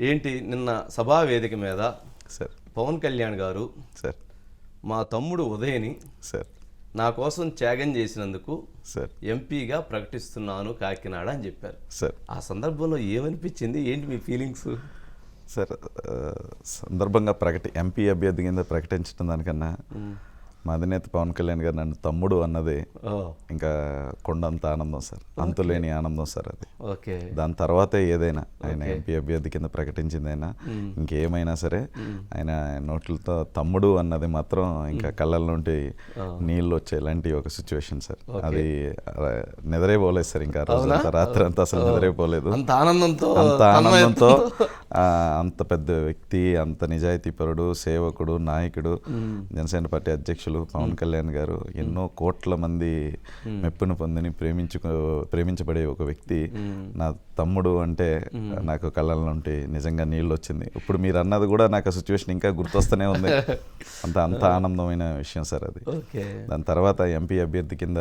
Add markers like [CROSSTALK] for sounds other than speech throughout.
ఏంటి? నిన్న సభా వేదిక మీద సార్. పవన్ కళ్యాణ్ గారు సార్. మా తమ్ముడు ఉదయని సార్. నా కోసం త్యాగం చేసినందుకు సార్. ఎంపీగా ప్రకటిస్తున్నాను కాకినాడ అని చెప్పారు. సార్. ఆ సందర్భంలో ఏమనిపించింది? ఏంటి మీ ఫీలింగ్స్? సార్ సందర్భంగా ప్రకటి ఎంపీ అభ్యర్థి కింద ప్రకటించడం దానికన్నా మా అధినేత పవన్ కళ్యాణ్ గారు నన్ను తమ్ముడు అన్నది ఇంకా కొండంత ఆనందం సార్. అంతులేని ఆనందం సార్ అది. ఓకే. దాని తర్వాతే ఏదైనా ఆయన ఎంపీ అభ్యర్థి కింద ప్రకటించిందైనా ఇంకేమైనా సరే ఆయన నోట్లతో తమ్ముడు అన్నది మాత్రం ఇంకా కళ్ళ నుండి నీళ్ళు వచ్చే ఇలాంటి ఒక సిచ్యువేషన్ సార్. అది నిద్రే పోలేదు సార్ ఇంకా రోజంతా రాత్రి అంతా అసలు నిద్రే పోలేదు అంత ఆనందంతో అంత ఆనందంతో అంత పెద్ద వ్యక్తి అంత నిజాయితీపరుడు సేవకుడు నాయకుడు జనసేన పార్టీ అధ్యక్షులు పవన్ కళ్యాణ్ గారు ఎన్నో కోట్ల మంది మెప్పును పొందిని ప్రేమించుకో ప్రేమించబడే ఒక వ్యక్తి. నా తమ్ముడు అంటే నాకు కళ్ళ నుండి నిజంగా నీళ్ళు వచ్చింది. ఇప్పుడు మీరు అన్నది కూడా నాకు ఆ సిచ్యువేషన్ ఇంకా గుర్తొస్తూనే ఉంది. [LAUGHS] అంత అంత ఆనందమైన విషయం సార్ అది. దాని తర్వాత ఎంపీ అభ్యర్థి కింద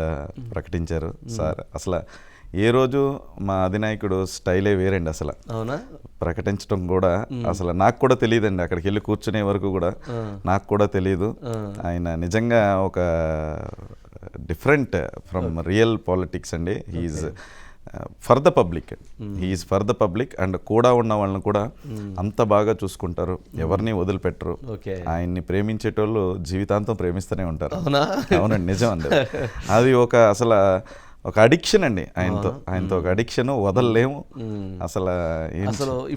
ప్రకటించారు సార్. అసలు ఏ రోజు మా అధినాయకుడు స్టైలే వేరండి అసలు. అవునా? ప్రకటించడం కూడా అసలు నాకు కూడా తెలియదండి. అక్కడికి వెళ్ళి కూర్చునే వరకు కూడా నాకు కూడా తెలియదు. ఆయన నిజంగా ఒక డిఫరెంట్ ఫ్రమ్ రియల్ పాలిటిక్స్ అండి. He's for the public. He's for the public and కూడా ఉన్న వాళ్ళని కూడా అంత బాగా చూసుకుంటారు. ఎవరిని వదిలిపెట్టరు. ఆయన్ని ప్రేమించేటోళ్ళు జీవితాంతం ప్రేమిస్తూనే ఉంటారు. అవునా? అవునండి నిజం అండి [LAUGHS] అది ఒక అసలు ఒక అడిక్షన్ అండి ఆయనతో. ఆయనతో ఒక అడిక్షన్ వదలలేము. అసలు అసలు